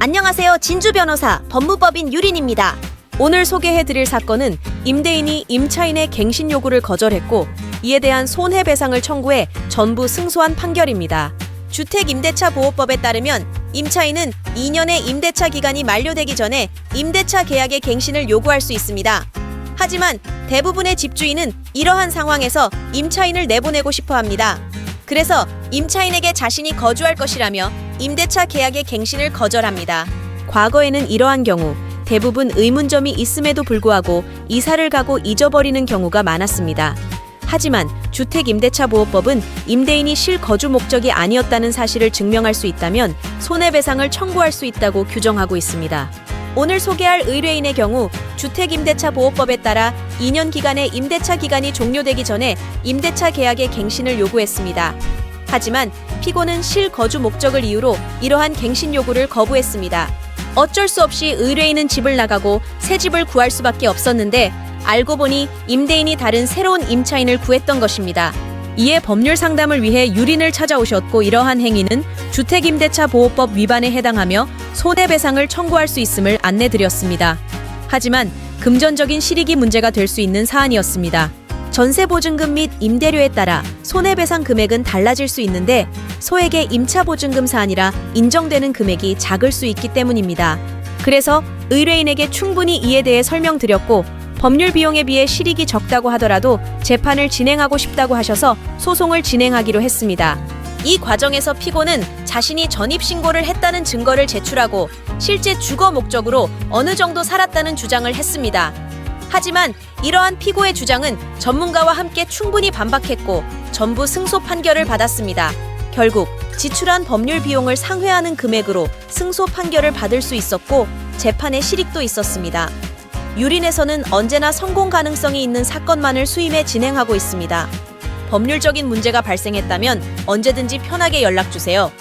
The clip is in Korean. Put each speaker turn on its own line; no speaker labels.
안녕하세요. 진주 변호사, 법무법인 유린입니다.
오늘 소개해드릴 사건은 임대인이 임차인의 갱신 요구를 거절했고 이에 대한 손해배상을 청구해 전부 승소한 판결입니다.
주택임대차 보호법에 따르면 임차인은 2년의 임대차 기간이 만료되기 전에 임대차 계약의 갱신을 요구할 수 있습니다. 하지만 대부분의 집주인은 이러한 상황에서 임차인을 내보내고 싶어 합니다. 그래서 임차인에게 자신이 거주할 것이라며 임대차 계약의 갱신을 거절합니다.
과거에는 이러한 경우 대부분 의문점이 있음에도 불구하고 이사를 가고 잊어버리는 경우가 많았습니다. 하지만 주택임대차보호법은 임대인이 실거주 목적이 아니었다는 사실을 증명할 수 있다면 손해배상을 청구할 수 있다고 규정하고 있습니다.
오늘 소개할 의뢰인의 경우 주택임대차 보호법에 따라 2년 기간의 임대차 기간이 종료되기 전에 임대차 계약의 갱신을 요구했습니다. 하지만 피고는 실거주 목적을 이유로 이러한 갱신 요구를 거부했습니다. 어쩔 수 없이 의뢰인은 집을 나가고 새 집을 구할 수밖에 없었는데 알고 보니 임대인이 다른 새로운 임차인을 구했던 것입니다.
이에 법률 상담을 위해 유린을 찾아오셨고 이러한 행위는 주택임대차 보호법 위반에 해당하며 손해배상을 청구할 수 있음을 안내드렸습니다. 하지만 금전적인 실익이 문제가 될 수 있는 사안이었습니다.
전세 보증금 및 임대료에 따라 손해배상 금액은 달라질 수 있는데 소액의 임차 보증금 사안이라 인정되는 금액이 작을 수 있기 때문입니다.
그래서 의뢰인에게 충분히 이에 대해 설명드렸고 법률 비용에 비해 실익이 적다고 하더라도 재판을 진행하고 싶다고 하셔서 소송을 진행하기로 했습니다.
이 과정에서 피고는 자신이 전입 신고를 했다는 증거를 제출하고 실제 주거 목적으로 어느 정도 살았다는 주장을 했습니다. 하지만 이러한 피고의 주장은 전문가와 함께 충분히 반박했고 전부 승소 판결을 받았습니다. 결국 지출한 법률 비용을 상회하는 금액으로 승소 판결을 받을 수 있었고 재판의 실익도 있었습니다. 유린에서는 언제나 성공 가능성이 있는 사건만을 수임해 진행하고 있습니다. 법률적인 문제가 발생했다면 언제든지 편하게 연락 주세요.